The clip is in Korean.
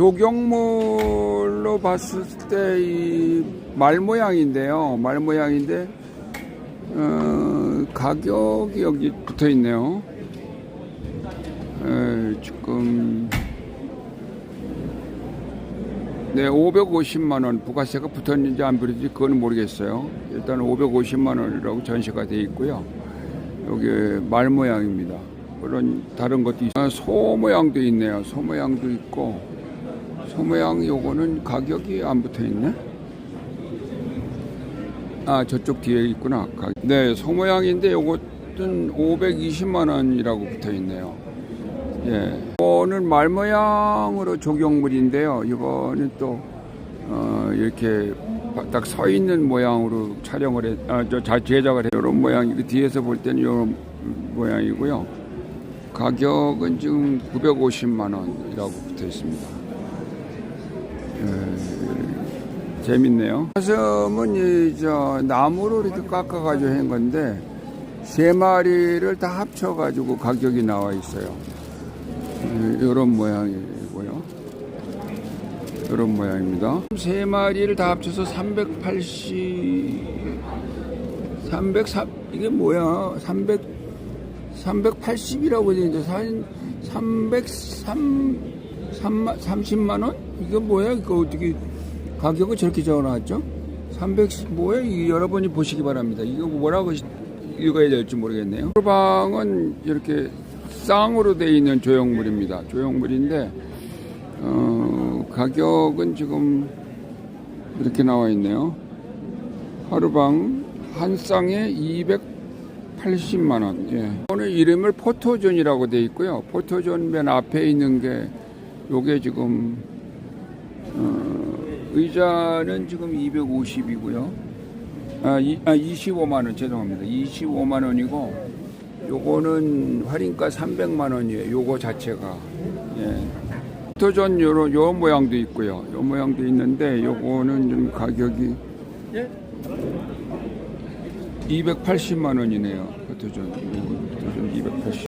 조경물로 봤을 때 이 말 모양인데요. 말 모양인데 어, 가격이 여기 붙어 있네요. 에, 지금 네, 550만 원 부가세가 붙었는지 안 붙었는지 그건 모르겠어요. 일단 550만 원이라고 전시가 돼 있고요. 여기 말 모양입니다. 물론 다른 것도 있... 아, 소 모양도 있네요. 소 모양도 있고 소 모양 요거는 가격이 안 붙어 있네. 아 저쪽 뒤에 있구나. 가- 네, 소 모양인데 요것은 520만 원이라고 붙어 있네요. 예. 이거는 말 모양으로 조경물인데요. 이거는 또 어, 이렇게 딱 서 있는 모양으로 촬영을 해, 아, 저 자- 제작을 해요. 이런 모양, 이 뒤에서 볼 때는 이런 모양이고요. 가격은 지금 950만 원이라고 붙어 있습니다. 예, 재밌네요. 사슴은 이, 저, 나무로 이렇게 깎아가지고 한 건데, 세 마리를 다 합쳐가지고 가격이 나와 있어요. 이런 모양이고요. 이런 모양입니다. 세 마리를 다 합쳐서 380, 303, 이게 뭐야? 300, 380이라고 되어 있는데, 한 303, 3, 30만 원? 이게 뭐야? 이거 어떻게, 가격을 저렇게 적어 놨죠? 300, 뭐야? 이 여러분이 보시기 바랍니다. 이거 뭐라고 읽어야 될지 모르겠네요. 방은 이렇게 쌍으로 되어 있는 조형물입니다. 조형물인데, 어, 가격은 지금 이렇게 나와 있네요. 하루방 한 쌍에 280만 원. 예. 오늘 이름을 포토존이라고 되어 있고요. 포토존 맨 앞에 있는 게 요게 지금 어, 의자는 지금 250이고요. 아, 이, 아 25만 원 죄송합니다. 25만 원이고 요거는 할인가 300만 원이에요. 요거 자체가. 예. 포토존 요런 요 모양도 있고요. 요 모양도 있는데 요거는 좀 가격이 280만 원이네요. 포토존 280.